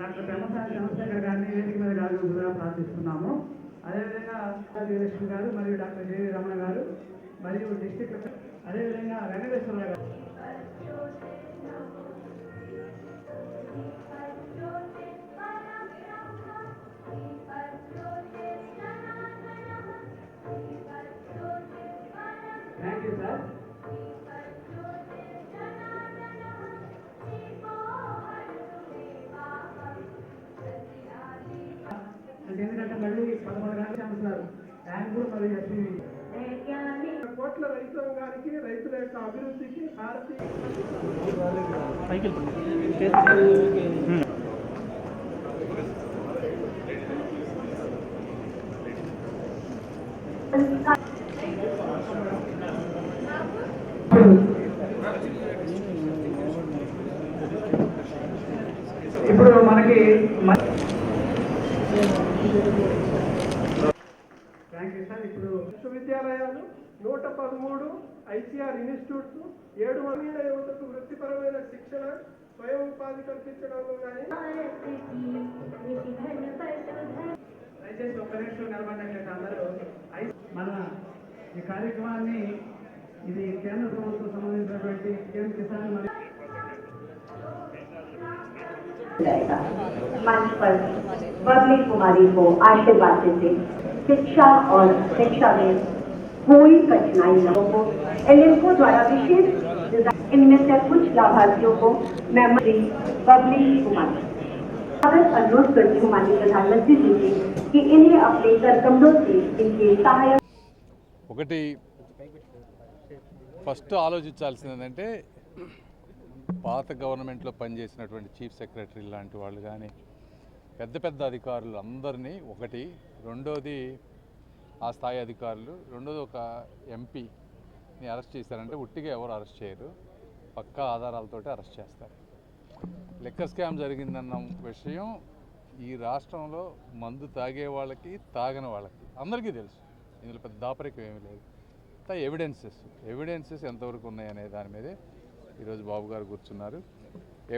మార్చులు doctor Pemmasani Chandrasekhar గారిని వేదిక మీద గారు ప్రార్థిస్తున్నాము. అదేవిధంగా లక్ష్మి గారు మరియు డాక్టర్ జేవి రమణ గారు మరియు డిస్టిక్ అదేవిధంగా వెంకటేశ్వరరావు గారు. ఎందుకంటే మళ్ళీ పదమూడు గంటలు అంటున్నారు. ట్యాంక్ కూడా మరి ఎస్పీ కోట్ల రైతాంగానికి రైతుల యొక్క అభివృద్ధికి ఇప్పుడు మనకి థ్యాంక్ యూ సార్ ఇప్పుడు విశ్వవిద్యాలయాలు నూట పదమూడు ఐసీఆర్ ఇన్స్టిట్యూట్స్ ఏడు వందల యువతకు వృత్తిపరమైన శిక్షణ స్వయం ఉపాధి కల్పించడంలో కానీ. మన ఈ కార్యక్రమాన్ని ఇది కేంద్ర ప్రభుత్వం సంబంధించినటువంటి పిఎం కిసాన్ మళ్ళీ बबली कुमारी को आशीर्वाद देते शिक्षा और शिक्षा में कोई कठिनाई न हो एलिम्को द्वारा विशेष डिजाइन- इनमें से कुछ लाभार्थियों को मैं श्री बबली कुमारी स्वागत अनुरोध करती हूँ माननीय प्रधानमंत्री जी से कि इन्हें अपने करकमलों से इनके सहायक ఒకటి ఫస్ట్ ఆలోచించాల్సింది ఏంటంటే పాత గవర్నమెంట్లో పనిచేసినటువంటి చీఫ్ సెక్రటరీ లాంటి వాళ్ళు కానీ పెద్ద పెద్ద అధికారులు అందరినీ ఒకటి రెండోది ఆ స్థాయి అధికారులు రెండోది ఒక ఎంపీని అరెస్ట్ చేశారంటే ఉట్టిగా ఎవరు అరెస్ట్ చేయరు. పక్కా ఆధారాలతోటి అరెస్ట్ చేస్తారు. లెక్క స్కామ్ జరిగిందన్న విషయం ఈ రాష్ట్రంలో మందు తాగే వాళ్ళకి తాగని వాళ్ళకి అందరికీ తెలుసు. ఇందులో పెద్ద దాపరికం ఏమీ లేదు. ఎవిడెన్సెస్ ఎవిడెన్సెస్ ఎంతవరకు ఉన్నాయనే దాని మీదే ఈరోజు బాబు గారు కూర్చున్నారు.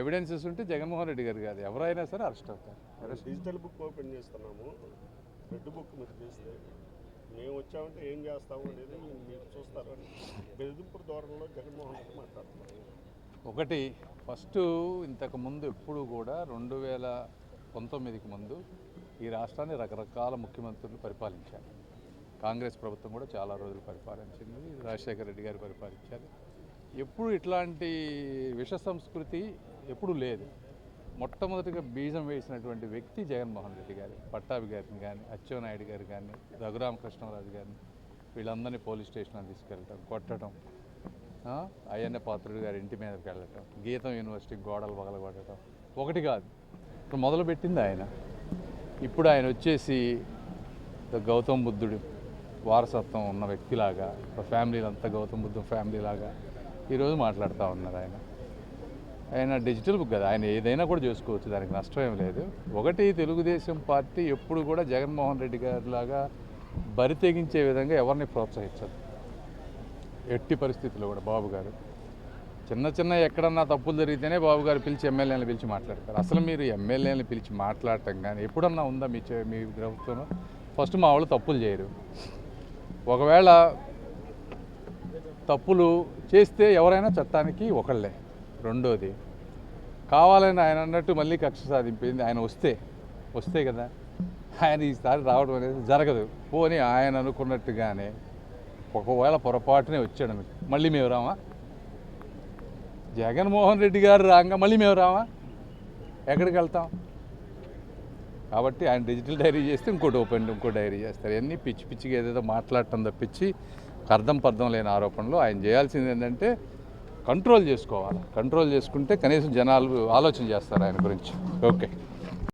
ఎవిడెన్సెస్ ఉంటే జగన్మోహన్ రెడ్డి గారు కాదు ఎవరైనా సరే అరెస్ట్ అవుతారు. డిజిటల్ బుక్ ఓపెన్ చేస్తున్నాము. రెడ్ బుక్ మీరు చేస్తే మేము వచ్చామంటే ఏం చేస్తాము అనేది మీరు చూస్తారని బెదిరింపుడు ధోరణిలో జగన్మోహన్ రెడ్డి మాట్లాడుతున్నారు. ఒకటి ఫస్ట్ ఇంతకు ముందు ఎప్పుడు కూడా రెండు వేల పంతొమ్మిదికి ముందు ఈ రాష్ట్రాన్ని రకరకాల ముఖ్యమంత్రులు పరిపాలించారు. కాంగ్రెస్ ప్రభుత్వం కూడా చాలా రోజులు పరిపాలించింది రాజశేఖర రెడ్డి గారు పరిపాలించారు. ఎప్పుడు ఇట్లాంటి విష సంస్కృతి ఎప్పుడు లేదు. మొట్టమొదటిగా బీజం వేసినటువంటి వ్యక్తి జగన్మోహన్ రెడ్డి గారు పట్టాభి గారిని కానీ అచ్చెన్నాయుడు గారు కానీ రఘురామకృష్ణరాజు గారిని వీళ్ళందరినీ పోలీస్ స్టేషన్లో తీసుకెళ్ళటం కొట్టడం అయ్యన్న పాత్రుడు గారి ఇంటి మీదకి వెళ్ళటం గీతం యూనివర్సిటీ గోడలు పగలగొట్టడం ఒకటి కాదు ఇప్పుడు మొదలుపెట్టింది ఆయన. ఇప్పుడు ఆయన వచ్చేసి గౌతమ్ బుద్ధుడు వారసత్వం ఉన్న వ్యక్తిలాగా ఫ్యామిలీలంతా గౌతమ్ బుద్ధ ఫ్యామిలీ లాగా ఈరోజు మాట్లాడుతూ ఉన్నారు ఆయన. ఆయన డిజిటల్ బుక్ కదా. ఆయన ఏదైనా కూడా చేసుకోవచ్చు. దానికి నష్టం ఏం లేదు. ఒకటి తెలుగుదేశం పార్టీ ఎప్పుడు కూడా జగన్మోహన్ రెడ్డి గారి లాగా బరి తెగించే విధంగా ఎవరిని ప్రోత్సహించదు. ఎట్టి పరిస్థితుల్లో కూడా బాబు గారు. చిన్న చిన్న ఎక్కడన్నా తప్పులు జరిగితేనే బాబు గారు పిలిచి ఎమ్మెల్యేని పిలిచి మాట్లాడతారు. అసలు మీరు ఎమ్మెల్యేలను పిలిచి మాట్లాడటం కానీ ఎప్పుడన్నా ఉందా మీ మీ ప్రభుత్వంలో? ఫస్ట్ మా వాళ్ళు తప్పులు చేయరు. ఒకవేళ తప్పులు చేస్తే ఎవరైనా చట్టానికి ఒకళ్ళే. రెండోది కావాలని ఆయన అన్నట్టు మళ్ళీ కక్ష సాధింపింది. ఆయన వస్తే వస్తే కదా ఆయన ఈసారి రావడం అనేది జరగదు. పోనీ ఆయన అనుకున్నట్టుగానే ఒకవేళ పొరపాటునే వచ్చాడు మళ్ళీ మేము రామా జగన్మోహన్ రెడ్డి గారు రాగా మళ్ళీ మేము రామా ఎక్కడికి వెళ్తాం? కాబట్టి ఆయన డిజిటల్ డైరీ చేస్తే ఇంకోటి ఓపెన్ ఇంకో డైరీ చేస్తారు. ఇవన్నీ పిచ్చి పిచ్చిగా ఏదేదో మాట్లాడటం తప్పించి అర్థం పర్థం లేని ఆరోపణలు ఆయన చేయాల్సింది ఏంటంటే కంట్రోల్ చేసుకోవాలి. కంట్రోల్ చేసుకుంటే కనీసం జనాలు ఆలోచన చేస్తారు ఆయన గురించి. ఓకే.